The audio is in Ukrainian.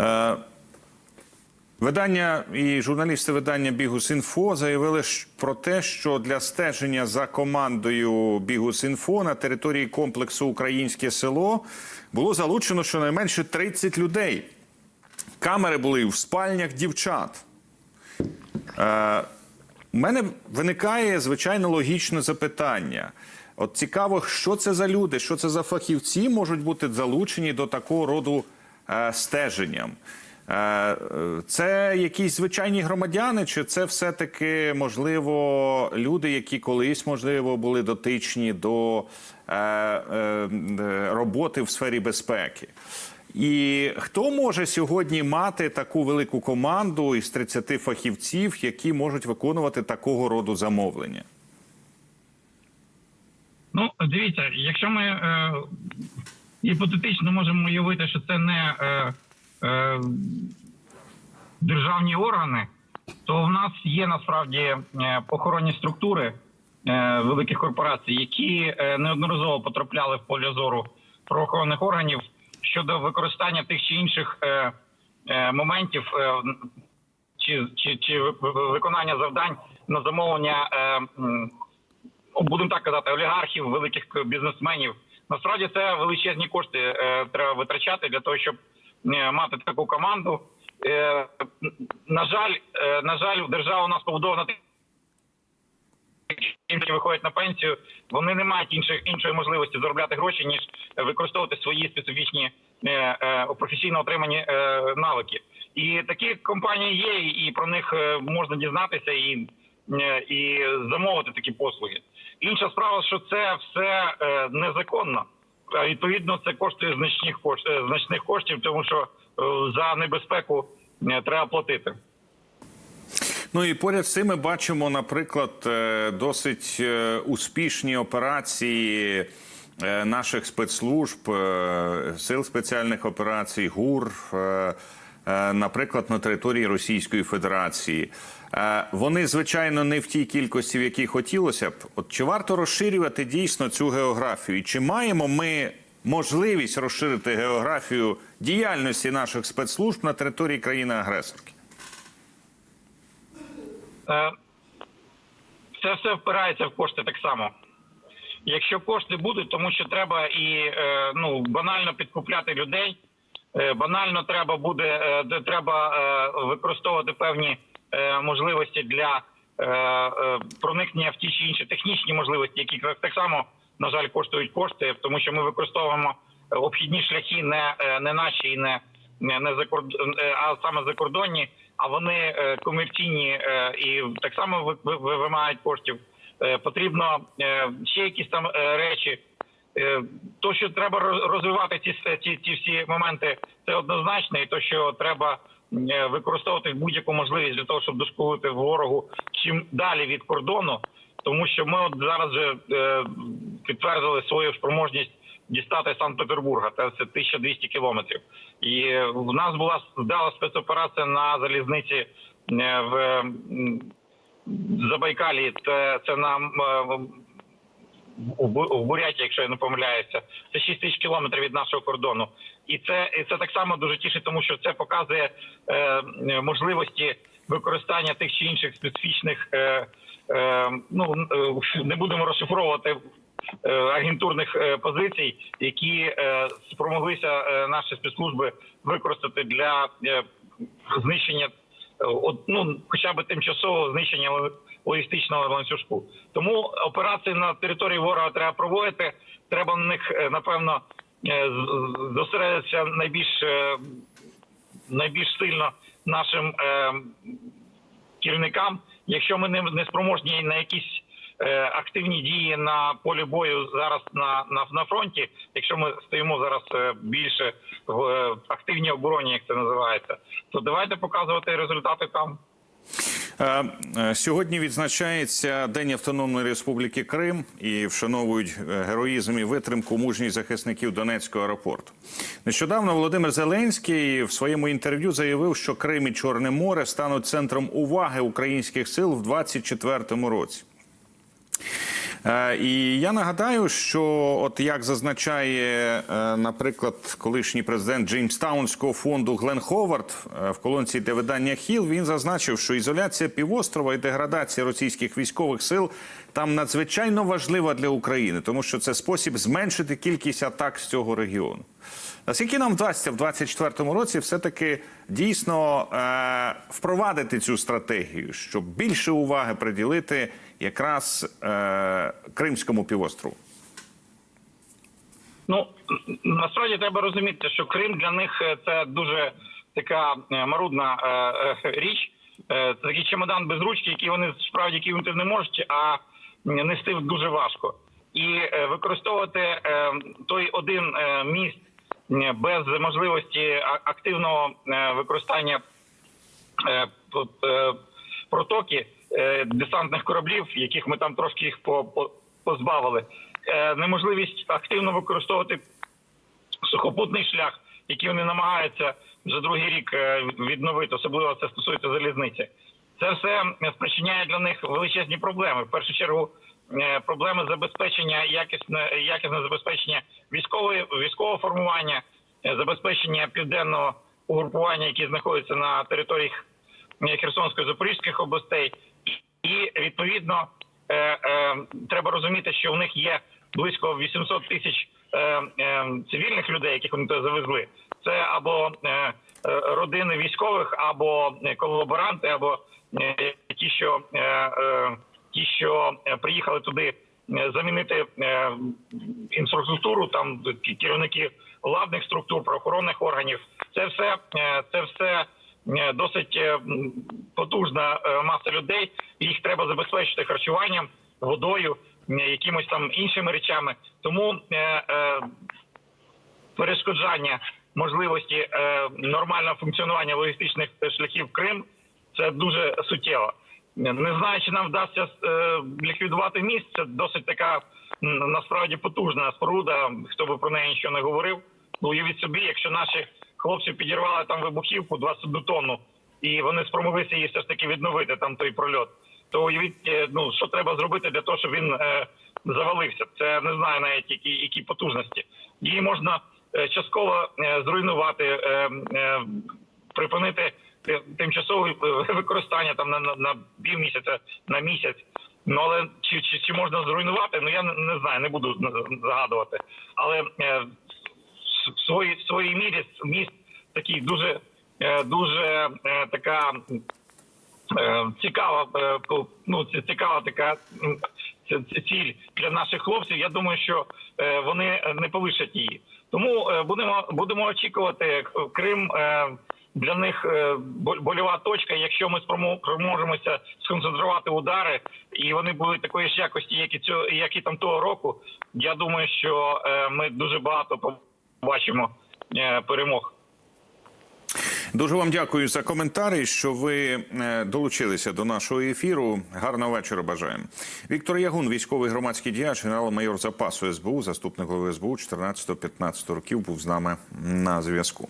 Е, Видання і журналісти видання Бігус.Інфо заявили про те, що для стеження за командою Бігус.Інфо на території комплексу Українське село було залучено щонайменше 30 людей. Камери були в спальнях дівчат. Е, у мене виникає звичайно логічне запитання. От цікаво, що це за люди, що це за фахівці можуть бути залучені до такого роду е, стеженням. Е, е, це якісь звичайні громадяни, чи це все-таки можливо люди, які колись можливо були дотичні до е, е, е, роботи в сфері безпеки? І хто може сьогодні мати таку велику команду із 30 фахівців, які можуть виконувати такого роду замовлення? Ну, дивіться, якщо ми е, гіпотетично можемо уявити, що це не е, е, державні органи, то в нас є насправді е, похоронні структури е, великих корпорацій, які е, неодноразово потрапляли в поле зору правоохоронних органів щодо використання тих чи інших е, е, моментів. Е, чи, чи, чи виконання завдань на замовлення е, будемо так казати, олігархів, великих бізнесменів. Насправді це величезні кошти е, треба витрачати для того, щоб е, мати таку команду. Е, на жаль, е, на жаль, держава у нас побудована які виходять на пенсію, вони не мають іншої іншої можливості заробляти гроші, ніж використовувати свої специфічні е, е, професійно отримані е, навики. І такі компанії є, і про них можна дізнатися і, і замовити такі послуги. Інша справа, що це все е, незаконно. Відповідно, це коштує значних коштів, значних коштів, тому що е, за небезпеку е, треба платити. Ну і поряд з цим ми бачимо, наприклад, е, досить е, успішні операції е, наших спецслужб, е, сил спеціальних операцій, ГУР, е, е, наприклад, на території Російської Федерації. Е, Вони, звичайно, не в тій кількості, в якій хотілося б. От чи варто розширювати дійсно цю географію? Чи маємо ми можливість розширити географію діяльності наших спецслужб на території країни-агресорки? Е, Це все впирається в кошти так само. Якщо кошти будуть, тому що треба і е, ну банально підкупляти людей, е, банально треба буде е, треба е, використовувати певні е, можливості для е, е, проникнення в ті чи інші технічні можливості, які так- само на жаль коштують кошти, тому що ми використовуємо обхідні шляхи не, е, не наші і не, не, закорд- е, а саме закордонні, а вони е, комерційні е, і так само ви- ви- ви- вимагають коштів. Е, Потрібно е, ще якісь там е, речі. Е, То, що треба роз- розвивати ці, с- ці, всі моменти, це однозначно, і то, що треба е, використовувати будь-яку можливість для того, щоб дошкулити ворогу чим далі від кордону, тому що ми от зараз вже е, підтвердили свою спроможність дістати Санкт-Петербурга. Це це 1200 кілометрів. І в нас була вдала спецоперація на залізниці в Забайкалі. Це це на в Бу- Буряті, якщо я не помиляюся, це 6 тисяч кілометрів від нашого кордону, і це і це так само дуже тішить, тому що це показує е, можливості використання тих чи інших специфічних. Е, е, ну е, не будемо розшифровувати е, агентурних е, позицій, які спромоглися наші спецслужби використати для знищення от, ну, хоча б тимчасового знищення ло- логістичного ланцюжку. Тому операції на території ворога треба проводити. Треба на них е, напевно е, зосередитися найбільш е, найбільш сильно нашим керівникам. Якщо ми не, спроможні на якісь активні дії на полі бою зараз на, на, на фронті, якщо ми стоїмо зараз е, більше в е, активній обороні, як це називається, то давайте показувати результати там. Е, е, Сьогодні відзначається День Автономної Республіки Крим і вшановують е, героїзм і витримку мужніх захисників Донецького аеропорту. Нещодавно Володимир Зеленський в своєму інтерв'ю заявив, що Крим і Чорне море стануть центром уваги українських сил в 2024 році. Е, І я нагадаю, що от як зазначає, е, наприклад, колишній президент Джеймстаунського фонду Глен Ховард е, в колонці де видання Хіл, він зазначив, що ізоляція півострова і деградація російських військових сил там надзвичайно важлива для України, тому що це спосіб зменшити кількість атак з цього регіону. Наскільки нам вдасться в 2024 році все-таки дійсно е, впровадити цю стратегію, щоб більше уваги приділити якраз е, Кримському півострову? Ну насправді треба розуміти, що Крим для них е, це дуже така е, марудна е, е, річ. Це такий чемодан без ручки, який вони справді кинути не можуть, а нести дуже важко. І е, використовувати е, той один е, міст без можливості активного використання протоки десантних кораблів, яких ми там трошки їх по- по- позбавили, неможливість активно використовувати сухопутний шлях, який вони намагаються вже другий рік відновити, особливо це стосується залізниці. Це все спричиняє для них величезні проблеми. В першу чергу е, проблеми забезпечення якісне якісне забезпечення військової військового формування, е, забезпечення південного угрупування, які знаходяться на території е, Херсонської Запорізьких областей, і відповідно е, е, треба розуміти, що в них є близько 800 тисяч е, е, цивільних людей, яких вони завезли. Це або е, е, родини військових, або е, колаборанти, або е, ті, що е, е, ті, що е, приїхали туди е, замінити е, інфраструктуру, там керівники владних структур, правоохоронних органів. Це все е, це все е, досить е, потужна е, маса людей. Їх треба забезпечити харчуванням, водою, е, якимось там іншими речами. Тому е, е, перешкоджання можливості е, нормального функціонування логістичних шляхів в Крим це дуже суттєво. Не знаю, чи нам вдасться е, ліквідувати міст. Це досить така насправді потужна споруда. Хто би про неї нічого не говорив. Ну уявіть собі, якщо наші хлопці підірвали там вибухівку 21 тонну, і вони спромоглися її все ж таки відновити там той прольот. То уявіть, е, ну що треба зробити для того, щоб він е, завалився. Це не знаю навіть які, які потужності. Її можна е, частково е, зруйнувати, е, е, припинити тимчасове використання там на, на, на півмісяця, на місяць. Ну але чи, чи, чи можна зруйнувати? Ну я не, знаю, не буду загадувати. Але е, в своїй в своїй мірі міст такий дуже дуже така цікава, е, ну цікава така ціль для наших хлопців. Я думаю, що е, вони не полишать її. Тому е, будемо будемо очікувати Крим. е, Для них е, больова точка. Якщо ми спроможемося сконцентрувати удари, і вони були такої ж якості, як і цього, як і там того року. Я думаю, що е, ми дуже багато побачимо е, перемог. Дуже вам дякую за коментарі, що ви е, долучилися до нашого ефіру. Гарного вечора бажаємо. Віктор Ягун, військовий громадський діяч, генерал-майор запасу СБУ, заступник голови СБУ 14-15 років, був з нами на зв'язку.